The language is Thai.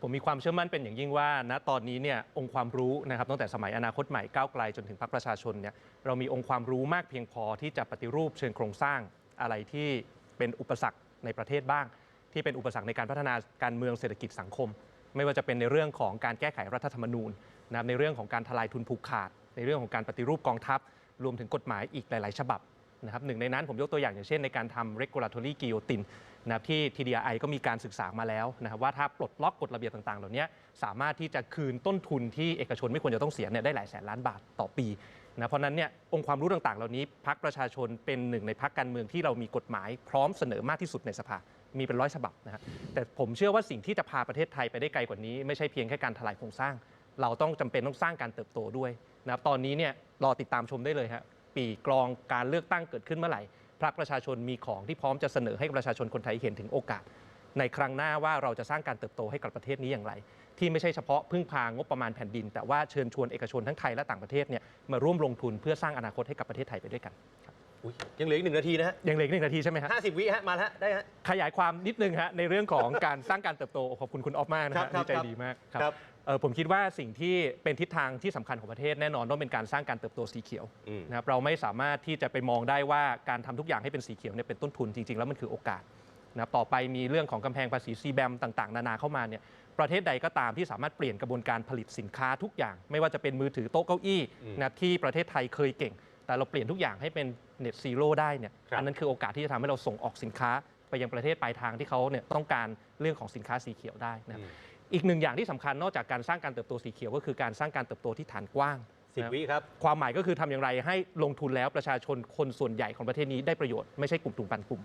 ผมมีความเชื่อมั่นเป็นอย่างยิ่งว่า ณตอนนี้เนี่ยองค์ความรู้นะครับตั้งแต่สมัยอนาคตใหม่ก้าวไกลจนถึงพรรคประชาชนเนี่ยเรามีองค์ความรู้มากเพียงพอที่จะปฏิรูปเชิงโครงสร้างอะไรที่เป็นอุปสรรคในประเทศบ้าง ที่เป็นอุปสรรคในการพัฒนาการเมืองเศรษฐกิจสังคม ไม่ว่าจะเป็นในเรื่องของการแก้ไขรัฐธรรมนูญนะครับในเรื่องของการทลายทุนผูกขาด ในเรื่องของการปฏิรูปกองทัพ รวมถึงกฎหมายอีกหลาย ๆ ฉบับ นะครับหนึ่งในนั้นผมยกตัวอย่างอย่างเช่นในการทำ regulatory guillotine นะครับที่ TDI ก็มีการศึกษามาแล้วนะครับว่าถ้าปลดล็อกกฎระเบียบต่าง ๆ เหล่านี้สามารถที่จะคืนต้นทุนที่เอกชนไม่ควรจะต้องเสียเนี่ยได้หลายแสนล้านบาทต่อปีนะเพราะนั้นเนี่ยองค์ความรู้ต่าง ๆ เหล่านี้พักประชาชนเป็นหนึ่งในพักการเมืองที่เรามีกฎหมายพร้อมเสนอมากที่สุดในสภามีเป็นร้อยฉบับนะฮะแต่ผมเชื่อว่าสิ่งที่จะพาประเทศไทยไปได้ไกลกว่านี้ ไม่ใช่เพียงแค่การทลายโครงสร้าง เราต้องจำเป็นต้องสร้างการเติบโตด้วยนะครับตอนนี้เนี่ยรอติดตามชมได้เลยฮะ ปีกรองการเลือกตั้งเกิดขึ้นเมื่อไหร่พรรคประชาชนมีของที่พร้อมจะเสนอให้ประชาชนคนไทยเห็นถึงโอกาส ในครั้งหน้าว่าเราจะสร้างการเติบโตให้กับประเทศนี้อย่างไร ที่ไม่ใช่เฉพาะพึ่งพางบประมาณแผ่นดิน แต่ว่าเชิญชวนเอกชนทั้งไทยและต่างประเทศเนี่ยมาร่วมลงทุนเพื่อสร้างอนาคตให้กับประเทศไทยไปด้วยกันอุ๊ยยังเหลืออีกหนึ่งนาทีนะฮะยังเหลืออกหนึ่งนาทีใช่ไหมฮะ ห้าสิบวิฮะ มาแล้วได้ฮะ ขยายความนิดนึงฮะในเรื่องของการสร้างการเติบโตขอบคุณคุณออฟมากนะครัฮะบครับที่ใจดีมากครับ เอ่อผมคิดว่าสิ่งที่เป็นทิศทางที่สำคัญของประเทศแน่นอนต้องเป็นการสร้างการเติบโตสีเขียวอืม นะครับเราไม่สามารถที่จะไปมองได้ว่าการทำทุกอย่างให้เป็นสีเขียวเนี่ยเป็นต้นทุนจริง ๆ แล้วมันคือโอกาสนะครับต่อไปมีเรื่องของกำแพงภาษีซีแบมต่างๆ นานาเข้ามาเนี่ยประเทศใดก็ตามที่สามารถเปลี่ยนกระบวนการผลิตสินค้าทุกอย่าง ไม่ว่าจะเป็นมือถือโต๊ะเก้าอี้นะครับที่ประเทศไทยเคยเก่ง แต่เราเปลี่ยนทุกอย่างให้เป็นเน็ตซีโร่ได้เนี่ยครับ อันนั้นคือโอกาสที่จะทำให้เราส่งออกสินค้า ไปยังประเทศปลายทางที่เขาเนี่ยต้องการเรื่องของสินค้าสีเขียวได้นะครับ อีกหนึ่งอย่างที่สำคัญนอกจากการสร้างการเติบโตสีเขียวก็คือการสร้างการเติบโตที่ฐานกว้าง สิบนะครับวิครับ ความหมายก็คือทำอย่างไรให้ลงทุนแล้วประชาชนคนส่วนใหญ่ของประเทศนี้ได้ประโยชน์ไม่ใช่กลุ่มทุนปันกลุ่ม